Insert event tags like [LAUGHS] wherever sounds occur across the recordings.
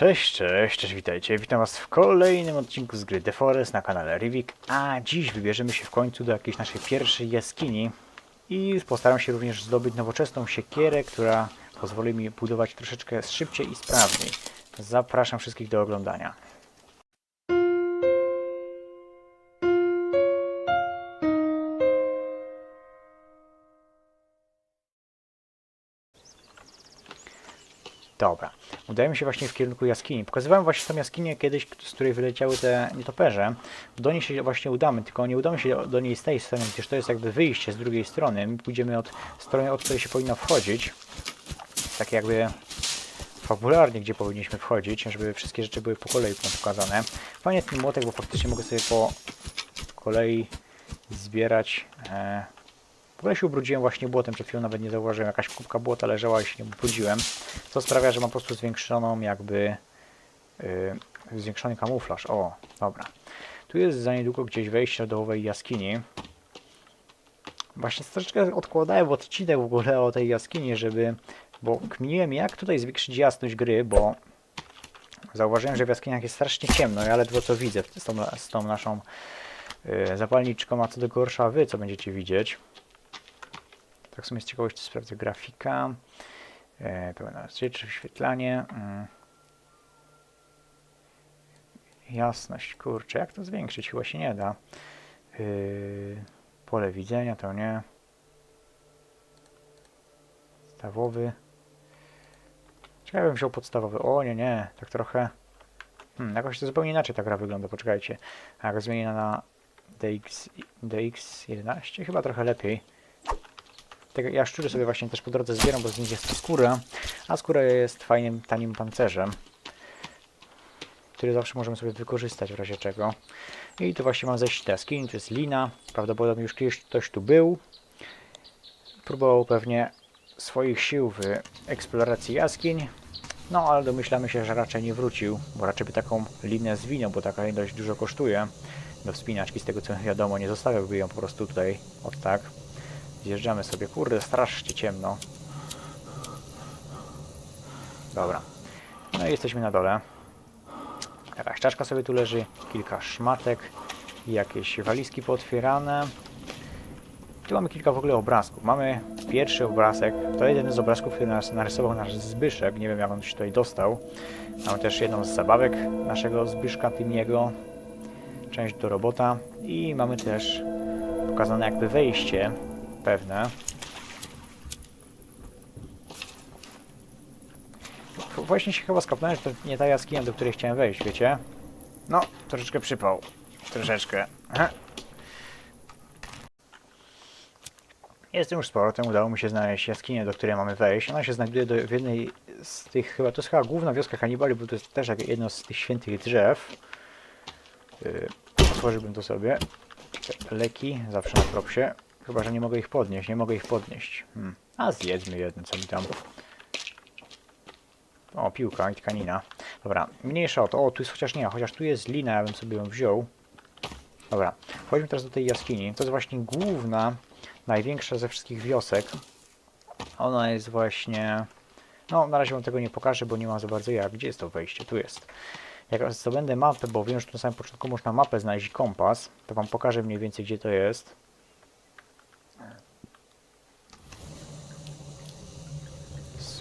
Cześć, cześć, cześć, witajcie. Witam was w kolejnym odcinku z gry The Forest na kanale Rivik, a dziś wybierzemy się w końcu do jakiejś naszej pierwszej jaskini i postaram się również zdobyć nowoczesną siekierę, która pozwoli mi budować troszeczkę szybciej i sprawniej. Zapraszam wszystkich do oglądania. Dobra, udajemy się właśnie w kierunku jaskini. Pokazywałem właśnie tą jaskinię kiedyś, z której wyleciały te nietoperze. Do niej się właśnie udamy, tylko nie udamy się do niej z tej strony, gdyż to jest jakby wyjście z drugiej strony. My pójdziemy od strony, od której się powinno wchodzić. Tak jakby fabularnie, gdzie powinniśmy wchodzić, żeby wszystkie rzeczy były po kolei pokazane. Fajnie ten młotek, bo faktycznie mogę sobie po kolei zbierać. E, w ogóle się ubrudziłem właśnie błotem, przed chwilą nawet nie zauważyłem, jakaś kubka błota leżała i się nie ubrudziłem. Co sprawia, że mam po prostu zwiększoną jakby yy, zwiększony kamuflaż. O, dobra. Tu jest za niedługo gdzieś wejście do owej jaskini. Właśnie troszeczkę odkładałem odcinek w ogóle o tej jaskini, żeby... Bo kminiłem jak tutaj zwiększyć jasność gry, bo zauważyłem, że w jaskiniach jest strasznie ciemno. Ja ledwo co widzę z tą, z tą naszą yy, zapalniczką, a co do gorsza wy, co będziecie widzieć. Tak w sumie z ciekawości sprawdzę grafika. E, pełna rzeczy, wyświetlanie. Mm. Jasność, kurczę, jak to zwiększyć? Chyba się nie da. Yy, pole widzenia to nie. Podstawowy. Czekaj, bym wziął podstawowy. O, nie, nie, tak trochę. Hmm, jakoś to zupełnie inaczej ta gra wygląda, poczekajcie. Jak zmienię na DX, DX11, chyba trochę lepiej. Ja szczury sobie właśnie też po drodze zbieram, bo z nich jest skóra, a skóra jest fajnym, tanim pancerzem, który zawsze możemy sobie wykorzystać w razie czego. I tu właśnie mam zejść te skin, to jest lina, prawdopodobnie już kiedyś ktoś tu był. Próbował pewnie swoich sił w eksploracji jaskiń, no ale domyślamy się, że raczej nie wrócił, bo raczej by taką linę zwinął, bo taka dość dużo kosztuje do wspinaczki, z tego co wiadomo, nie zostawiałby ją po prostu tutaj od tak. Zjeżdżamy sobie. Kurde, strasznie ciemno. Dobra. No i jesteśmy na dole. Jakaś czaszka sobie tu leży, kilka szmatek, jakieś walizki pootwierane. Tu mamy kilka w ogóle obrazków. Mamy pierwszy obrazek, to jeden z obrazków, który nas narysował nasz Zbyszek. Nie wiem jak on się tutaj dostał. Mamy też jedną z zabawek naszego Zbyszka Tymiego. Część do robota. I mamy też pokazane jakby wejście pewne. Właśnie się chyba skapnąłem, że to nie ta jaskinia, do której chciałem wejść, wiecie? No, troszeczkę przypał. Troszeczkę. Jestem już z powrotem, udało mi się znaleźć jaskinię, do której mamy wejść. Ona się znajduje do, w jednej z tych, chyba to jest chyba główna wioska Hannibali, bo to jest też jak jedno z tych świętych drzew. Yy, otworzyłbym to sobie. Leki, zawsze na propsie. Chyba, że nie mogę ich podnieść, nie mogę ich podnieść. Hmm. A zjedzmy jedno, co mi tam. O, piłka i tkanina. Dobra, mniejsza o to. O, tu jest chociaż nie, chociaż tu jest lina, ja bym sobie ją wziął. Dobra, chodźmy teraz do tej jaskini. To jest właśnie główna, największa ze wszystkich wiosek. Ona jest właśnie... No, na razie wam tego nie pokażę, bo nie ma za bardzo jak. Gdzie jest to wejście? Tu jest. Jak zdobędę mapę, bo wiem, że na samym początku można mapę znaleźć i kompas, to wam pokażę mniej więcej, gdzie to jest.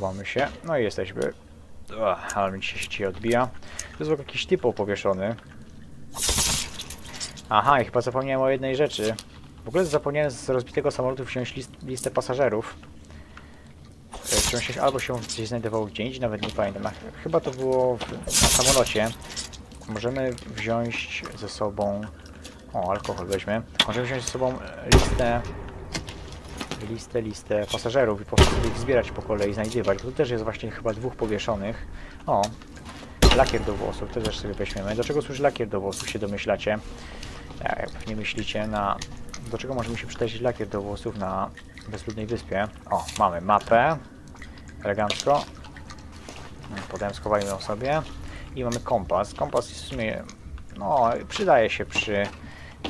Zsuwamy się. No i jesteśmy. Ale mi się sieci odbija. To jest jakiś typoł powieszony. Aha, i chyba zapomniałem o jednej rzeczy. W ogóle zapomniałem z rozbitego samolotu wziąć list, listę pasażerów. E, on się, albo się gdzieś znajdował gdzie indziej, nawet nie pamiętam. Chyba to było w, na samolocie. Możemy wziąć ze sobą... O, alkohol weźmy. Możemy wziąć ze sobą listę listę, listę pasażerów i po prostu ich zbierać po kolei, znajdywać. Tu też jest właśnie chyba dwóch powieszonych. O, lakier do włosów, to też sobie weźmiemy. Do czego służy lakier do włosów, się domyślacie? Jak nie myślicie, na... do czego możemy się przydać lakier do włosów na bezludnej wyspie? O, mamy mapę. Elegancko. Potem schowajmy ją sobie. I mamy kompas. Kompas w sumie, no, przydaje się przy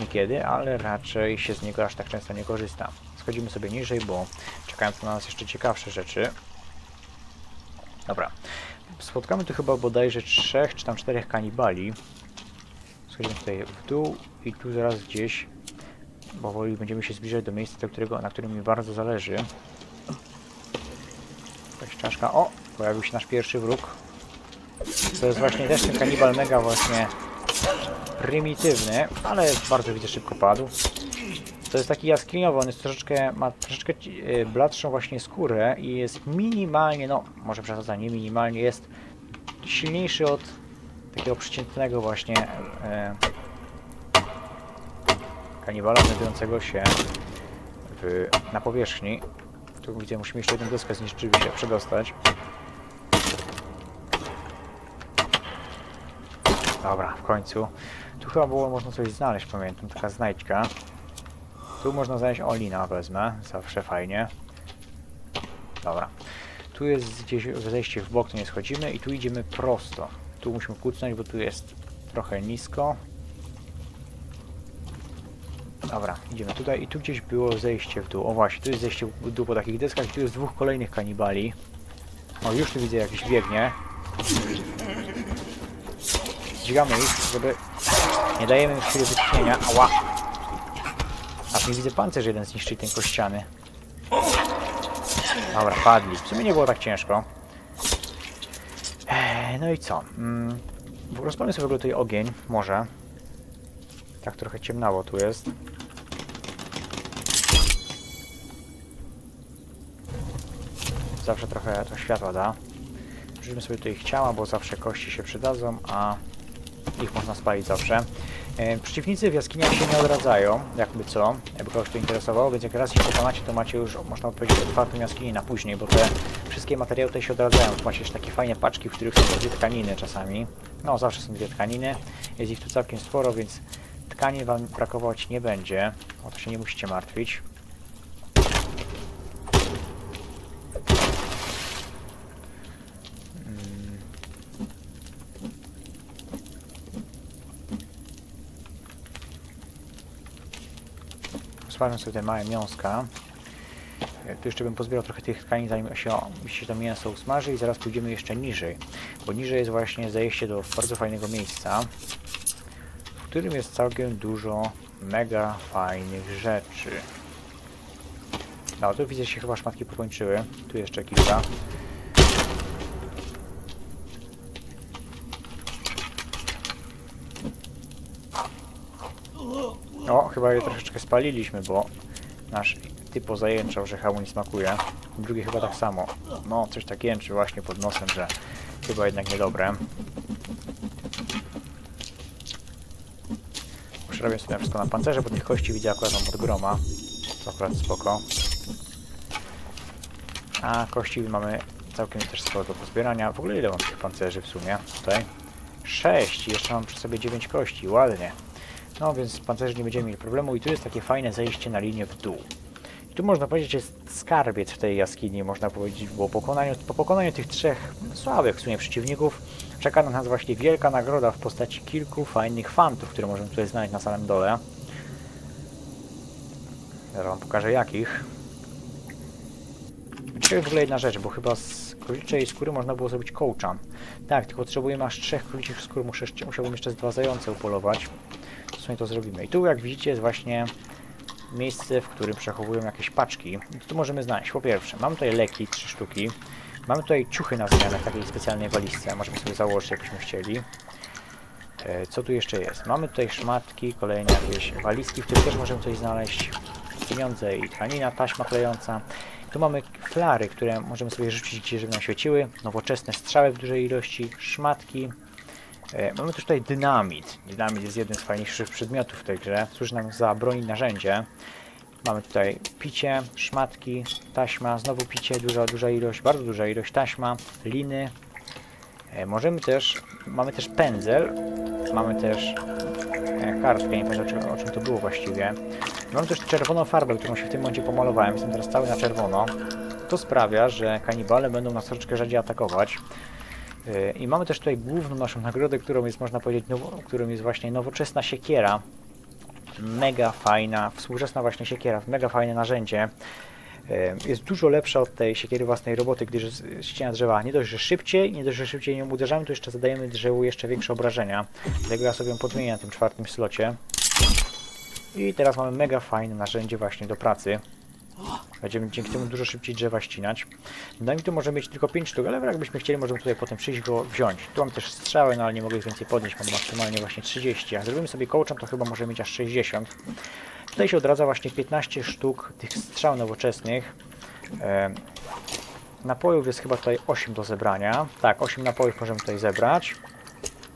niekiedy, ale raczej się z niego aż tak często nie korzysta. Schodzimy sobie niżej, bo czekają na nas jeszcze ciekawsze rzeczy. Dobra. spotkamy tu chyba bodajże trzech czy tam czterech kanibali. Schodzimy tutaj w dół i tu zaraz gdzieś powoli będziemy się zbliżać do miejsca, do którego, na którym mi bardzo zależy. Jakaś czaszka. O! Pojawił się nasz pierwszy wróg. To jest właśnie też ten kanibal mega właśnie prymitywny, ale bardzo widzę szybko padł. To jest taki jaskiniowy, on jest troszeczkę, ma troszeczkę e, bladszą właśnie skórę i jest minimalnie, no może przesadzam, nie minimalnie, jest silniejszy od takiego przeciętnego właśnie e, kanibala znajdującego się w, na powierzchni. Tu widzę, musimy jeszcze jedną deskę zniszczyć, żeby się przedostać. Dobra, w końcu. Tu chyba było można coś znaleźć, pamiętam, taka znajdźka. Tu można znaleźć Olina, wezmę, zawsze fajnie. Dobra. Tu jest gdzieś zejście w bok, to nie schodzimy i tu idziemy prosto. Tu musimy kucnąć, bo tu jest trochę nisko. Dobra, idziemy tutaj i tu gdzieś było zejście w dół. O właśnie, tu jest zejście w dół po takich deskach i tu jest dwóch kolejnych kanibali. O, już tu widzę jakiś biegnie. Dźgamy ich, żeby... Nie dajemy im chwili wytchnienia. Ała! Nie widzę pancerz jeden zniszczyć ten kościany. Dobra, padli. W sumie nie było tak ciężko. Eee, no i co? Mm, rozpalmy sobie w ogóle tutaj ogień, może. Tak trochę ciemnawo tu jest. Zawsze trochę to światła da. Rzućmy sobie tutaj ich ciała, bo zawsze kości się przydadzą, a ich można spalić zawsze. E, Przeciwnicy w jaskiniach się nie odradzają, jakby co, jakby kogoś to interesowało, więc jak raz ich pokonacie, to macie już, można powiedzieć, otwartą jaskinię na później, bo te wszystkie materiały tutaj się odradzają. Tu macie jeszcze takie fajne paczki, w których są dwie tkaniny czasami. No, zawsze są dwie tkaniny. Jest ich tu całkiem sporo, więc tkanin wam brakować nie będzie. O to się nie musicie martwić. Smażę sobie te małe miąska. E, Tu jeszcze bym pozbierał trochę tych tkanin, zanim się, się to mięso usmaży i zaraz pójdziemy jeszcze niżej. Bo niżej jest właśnie zejście do bardzo fajnego miejsca, w którym jest całkiem dużo mega fajnych rzeczy. No, tu widzę, że się chyba szmatki pokończyły. Tu jeszcze kilka. O, chyba je troszeczkę spaliliśmy, bo nasz typo zajęczał, że hełm nie smakuje. Drugi chyba tak samo. No, coś tak jęczy właśnie pod nosem, że chyba jednak niedobre. Przerabiam sobie wszystko na pancerze, bo tych kości widzę akurat mam od groma. To akurat spoko. A kości mamy całkiem też sporo do pozbierania. W ogóle ile mam tych pancerzy w sumie tutaj? 6 i jeszcze mam przy sobie 9 kości, ładnie. No więc z pancerzy nie będziemy mieli problemu i tu jest takie fajne zejście na linię w dół. I tu można powiedzieć, że jest skarbiec w tej jaskini, można powiedzieć, bo po pokonaniu, po pokonaniu tych trzech słabych w sumie przeciwników czeka na nas właśnie wielka nagroda w postaci kilku fajnych fantów, które możemy tutaj znaleźć na samym dole. Zaraz wam pokażę jakich. Ciekawe w ogóle jedna rzecz, bo chyba z króliczej skóry można było zrobić kołczan. Tak, tylko potrzebujemy aż trzech króliczych skór, muszę, musiałbym jeszcze z dwa zające upolować. To zrobimy. I tu jak widzicie jest właśnie miejsce, w którym przechowują jakieś paczki. I tu możemy znaleźć? Po pierwsze, mamy tutaj leki, trzy sztuki. Mamy tutaj ciuchy na zmianę w takiej specjalnej walizce. Możemy sobie założyć, jakbyśmy chcieli. E, Co tu jeszcze jest? Mamy tutaj szmatki, kolejne jakieś walizki, w których też możemy coś znaleźć. Pieniądze i tkanina, taśma klejąca. Tu mamy flary, które możemy sobie rzucić żeby nam świeciły. Nowoczesne strzały w dużej ilości, szmatki. E, Mamy też tutaj dynamit. Dynamit jest jednym z fajniejszych przedmiotów w tej grze. Służy nam za broń i narzędzie. Mamy tutaj picie, szmatki, taśma, znowu picie, duża, duża ilość, bardzo duża ilość taśma, liny. E, Możemy też, mamy też pędzel, mamy też e, kartkę, nie pamiętam o czym, to było właściwie. Mam też czerwoną farbę, którą się w tym momencie pomalowałem, jestem teraz cały na czerwono. To sprawia, że kanibale będą nas troszeczkę rzadziej atakować. I mamy też tutaj główną naszą nagrodę, którą jest, można powiedzieć, nowo, którą jest właśnie nowoczesna siekiera. Mega fajna, współczesna właśnie siekiera, mega fajne narzędzie. e, jest dużo lepsza od tej siekiery własnej roboty, gdyż ściena drzewa nie dość, że szybciej, nie dość, że szybciej nią uderzamy, to jeszcze zadajemy drzewu jeszcze większe obrażenia. Dlatego ja sobie ją podmienię na tym czwartym slocie. I teraz mamy mega fajne narzędzie właśnie do pracy. Będziemy dzięki temu dużo szybciej drzewa ścinać. Dynamitu może mieć tylko 5 sztuk, ale jakbyśmy chcieli, możemy tutaj potem przyjść go wziąć. Tu mam też strzały, no ale nie mogę ich więcej podnieść, mam maksymalnie właśnie 30. Jak zrobimy sobie kołczem, to chyba może mieć aż 60. Tutaj się odradza właśnie 15 sztuk tych strzał nowoczesnych. Napojów jest chyba tutaj 8 do zebrania. Tak, 8 napojów możemy tutaj zebrać.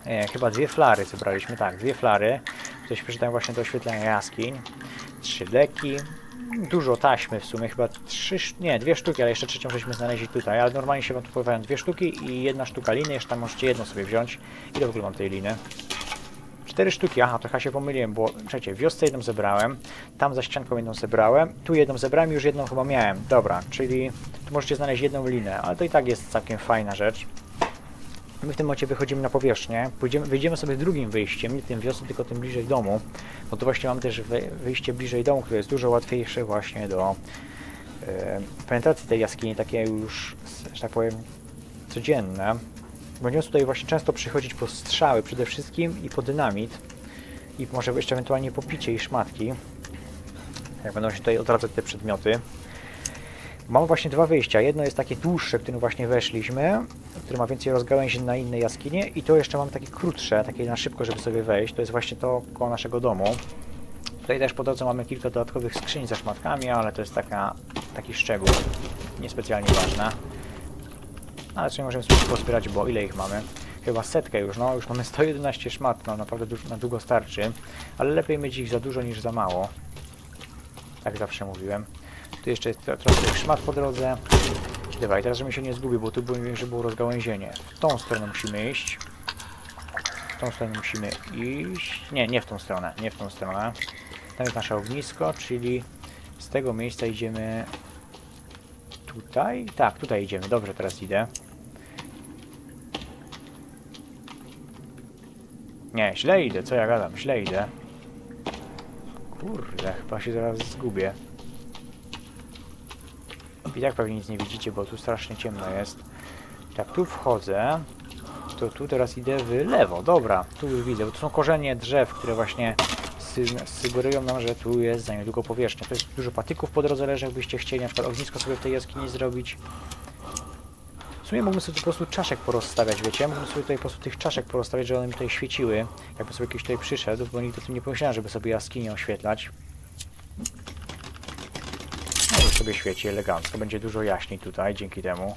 E, chyba dwie flary zebraliśmy, tak, dwie flary. Tutaj się przeczytałem właśnie do oświetlenia jaskiń. Trzy leki. Dużo taśmy w sumie, chyba trzy, nie, dwie sztuki, ale jeszcze trzecią żeśmy znaleźli tutaj, ale normalnie się wam tu pojawiają dwie sztuki i jedna sztuka liny, jeszcze tam możecie jedną sobie wziąć. Ile w ogóle mam tej liny? Cztery sztuki, aha, trochę się pomyliłem, bo słuchajcie, wiosce jedną zebrałem, tam za ścianką jedną zebrałem, tu jedną zebrałem i już jedną chyba miałem. Dobra, czyli tu możecie znaleźć jedną linę, ale to i tak jest całkiem fajna rzecz. My w tym momencie wychodzimy na powierzchnię, pójdziemy, wyjdziemy sobie drugim wyjściem, nie tym wiosną, tylko tym bliżej domu. No to właśnie mamy też wy- wyjście bliżej domu, które jest dużo łatwiejsze właśnie do e, penetracji tej jaskini, takie już, że tak powiem, codzienne. Będziemy tutaj właśnie często przychodzić po strzały przede wszystkim i po dynamit i może jeszcze ewentualnie po picie i szmatki. Jak będą się tutaj odradzać te przedmioty. Mamy właśnie dwa wyjścia. Jedno jest takie dłuższe, którym właśnie weszliśmy, które ma więcej rozgałęzień na inne jaskinie i to jeszcze mam takie krótsze, takie na szybko, żeby sobie wejść. To jest właśnie to koło naszego domu. Tutaj też po drodze mamy kilka dodatkowych skrzyń ze szmatkami, ale to jest taka, taki szczegół, niespecjalnie ważne. Ale sobie możemy sobie pozbierać, bo ile ich mamy? Chyba setkę już, no już mamy [LAUGHS] 111 szmat, no naprawdę na długo starczy. Ale lepiej mieć ich za dużo niż za mało. Tak zawsze mówiłem. Tu jeszcze jest tro- trochę tych szmat po drodze. Dawaj, teraz żebym się nie zgubił, bo tu mówiłem, że było rozgałęzienie. W tą stronę musimy iść. W tą stronę musimy iść. Nie, nie w tą stronę, nie w tą stronę. Tam jest nasze ognisko, czyli z tego miejsca idziemy tutaj. Tak, tutaj idziemy. Dobrze, teraz idę. Nie, źle idę, co ja gadam, źle idę. Kurde, chyba się zaraz zgubię. I tak pewnie nic nie widzicie, bo tu strasznie ciemno jest. Jak tu wchodzę, to tu teraz idę w lewo. Dobra, tu już widzę, bo to są korzenie drzew, które właśnie sugerują nam, że tu jest za niedługo powierzchnia. To jest dużo patyków po drodze leży, jakbyście chcieli na przykład ognisko sobie w tej jaskini zrobić. W sumie mógłbym sobie po prostu czaszek porozstawiać, wiecie? Mógłbym sobie tutaj po prostu tych czaszek porozstawiać, żeby one mi tutaj świeciły. Jakby sobie jakiś tutaj przyszedł, bo nigdy o tym nie pomyślałem, żeby sobie jaskinię oświetlać. No już sobie świeci elegancko, będzie dużo jaśniej tutaj dzięki temu.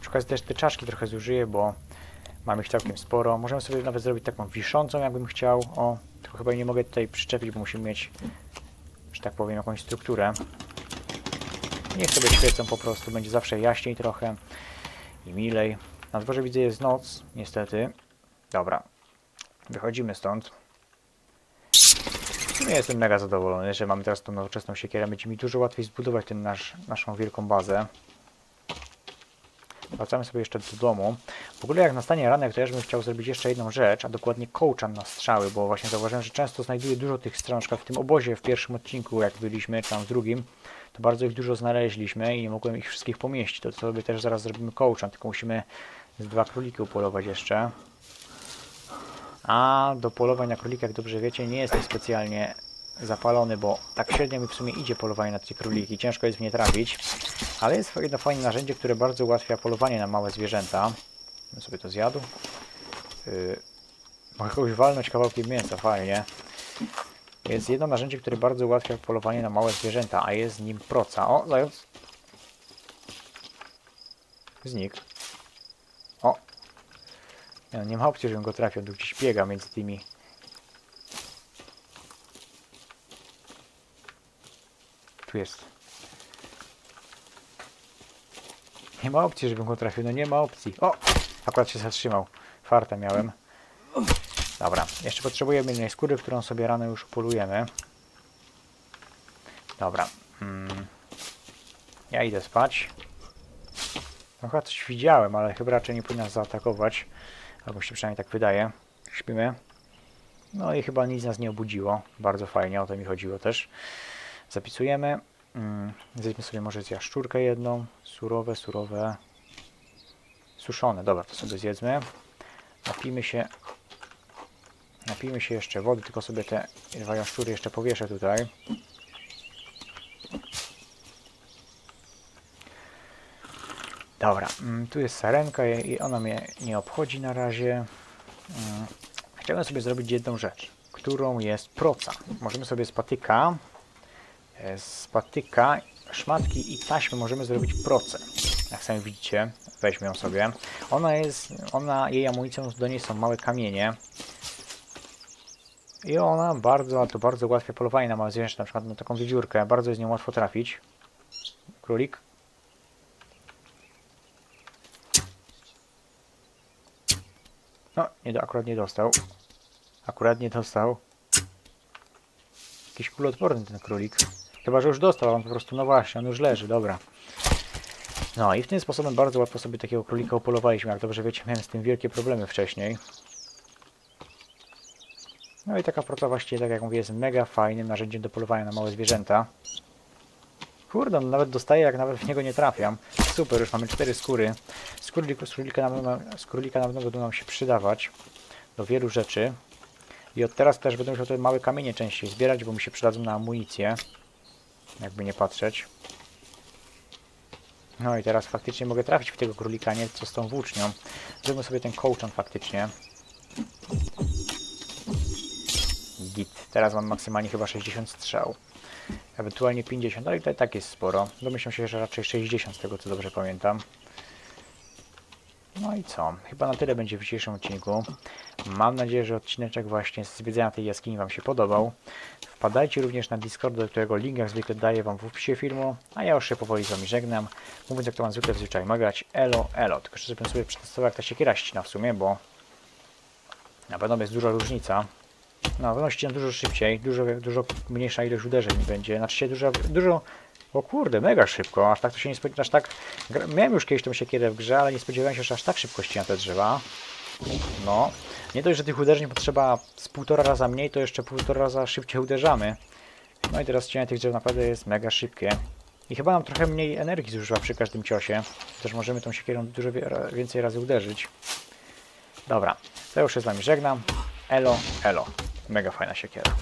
Przy okazji też te czaszki trochę zużyję, bo mam ich całkiem sporo. Możemy sobie nawet zrobić taką wiszącą, jakbym chciał. O, tylko chyba nie mogę tutaj przyczepić, bo musimy mieć, że tak powiem, jakąś strukturę. Niech sobie świecą po prostu, będzie zawsze jaśniej trochę i milej. Na dworze widzę jest noc, niestety. Dobra, wychodzimy stąd. Sumie jestem mega zadowolony, że mamy teraz tą nowoczesną siekierę. Będzie mi dużo łatwiej zbudować ten nasz, naszą wielką bazę. Wracamy sobie jeszcze do domu. W ogóle jak nastanie ranek, to ja bym chciał zrobić jeszcze jedną rzecz, a dokładnie kołczan na strzały, bo właśnie zauważyłem, że często znajduję dużo tych strzał, w tym obozie w pierwszym odcinku, jak byliśmy, czy tam w drugim, to bardzo ich dużo znaleźliśmy i nie mogłem ich wszystkich pomieścić. To sobie też zaraz zrobimy kołczan, tylko musimy z dwa króliki upolować jeszcze. A do polowań na królika, jak dobrze wiecie, nie jestem specjalnie zapalony, bo tak średnio mi w sumie idzie polowanie na te króliki. Ciężko jest w nie trafić, ale jest jedno fajne narzędzie, które bardzo ułatwia polowanie na małe zwierzęta. Bym sobie to zjadł. Yy, mogę kogoś walnąć kawałkiem mięsa, fajnie. Jest jedno narzędzie, które bardzo ułatwia polowanie na małe zwierzęta, a jest nim proca. O, zając. Znikł. No, nie ma opcji, żebym go trafił, tu gdzieś biega między tymi. Tu jest. Nie ma opcji, żebym go trafił, no nie ma opcji. O! Akurat się zatrzymał. Farta miałem. Dobra, jeszcze potrzebujemy jednej skóry, którą sobie rano już polujemy. Dobra. Mm. Ja idę spać. No chyba coś widziałem, ale chyba raczej nie powinien nas zaatakować. Albo się przynajmniej tak wydaje. Śpimy. No i chyba nic nas nie obudziło. Bardzo fajnie, o to mi chodziło też. Zapisujemy. Mm, zjedźmy sobie może jaszczurkę jedną. Surowe, surowe. Suszone, dobra, to sobie zjedzmy. Napijmy się. Napijmy się jeszcze wody, tylko sobie te dwa jaszczury jeszcze powieszę tutaj. Dobra, mm, tu jest sarenka i ona mnie nie obchodzi na razie. Mm, Chciałem sobie zrobić jedną rzecz, którą jest proca. Możemy sobie z patyka, e, z patyka, szmatki i taśmy możemy zrobić procę. Jak sami widzicie, weźmy ją sobie. Ona jest, ona, jej amunicją do niej są małe kamienie. I ona bardzo, a to bardzo ułatwia polowanie na małe zwierzę, na przykład na taką wiewiórkę. Bardzo jest nią łatwo trafić. Królik. No, nie do, akurat nie dostał. Akurat nie dostał. Jakiś kuloodporny ten królik. Chyba, że już dostał, on po prostu, no właśnie, on już leży, dobra. No i w tym sposobem bardzo łatwo sobie takiego królika upolowaliśmy. Jak dobrze wiecie, miałem z tym wielkie problemy wcześniej. No i taka proca właściwie, tak jak mówię, jest mega fajnym narzędziem do polowania na małe zwierzęta. Kurde, on nawet dostaje, jak nawet w niego nie trafiam. Super, już mamy cztery skóry. Z królika, na, z królika na pewno będą nam się przydawać do wielu rzeczy. I od teraz też będę musiał te małe kamienie częściej zbierać, bo mi się przydadzą na amunicję. Jakby nie patrzeć. No i teraz faktycznie mogę trafić w tego królika, nie co z tą włócznią. Zróbmy sobie ten kołczan faktycznie. Git. Teraz mam maksymalnie chyba 60 strzał. Ewentualnie 50, ale to i tak jest sporo. Domyślam się, że raczej 60 z tego co dobrze pamiętam. No i co? Chyba na tyle będzie w dzisiejszym odcinku. Mam nadzieję, że odcineczek właśnie z zwiedzania tej jaskini Wam się podobał. Wpadajcie również na Discord, do którego link jak zwykle daję Wam w opisie filmu, a ja już się powoli z Wami żegnam. Mówiąc jak to Wam zwykle w zwyczaju ma grać, elo, elo. Tylko że żebym sobie przetestował jak ta siekiera ścina w sumie, bo na pewno jest duża różnica. No, pewno ścina dużo szybciej, dużo, dużo mniejsza ilość uderzeń będzie. Znaczy się dużo, dużo o kurde, mega szybko, aż tak to się nie spodziewałem, aż tak... Miałem już kiedyś tą siekierę w grze, ale nie spodziewałem się, że aż tak szybko ścina te drzewa. No, nie dość, że tych uderzeń potrzeba z półtora raza mniej, to jeszcze półtora raza szybciej uderzamy. No i teraz ścianie tych drzew naprawdę jest mega szybkie. I chyba nam trochę mniej energii zużywa przy każdym ciosie. Też możemy tą siekierą dużo więcej razy uderzyć. Dobra, to już się z Wami żegnam. Elo, elo. Mega fajna siekiera.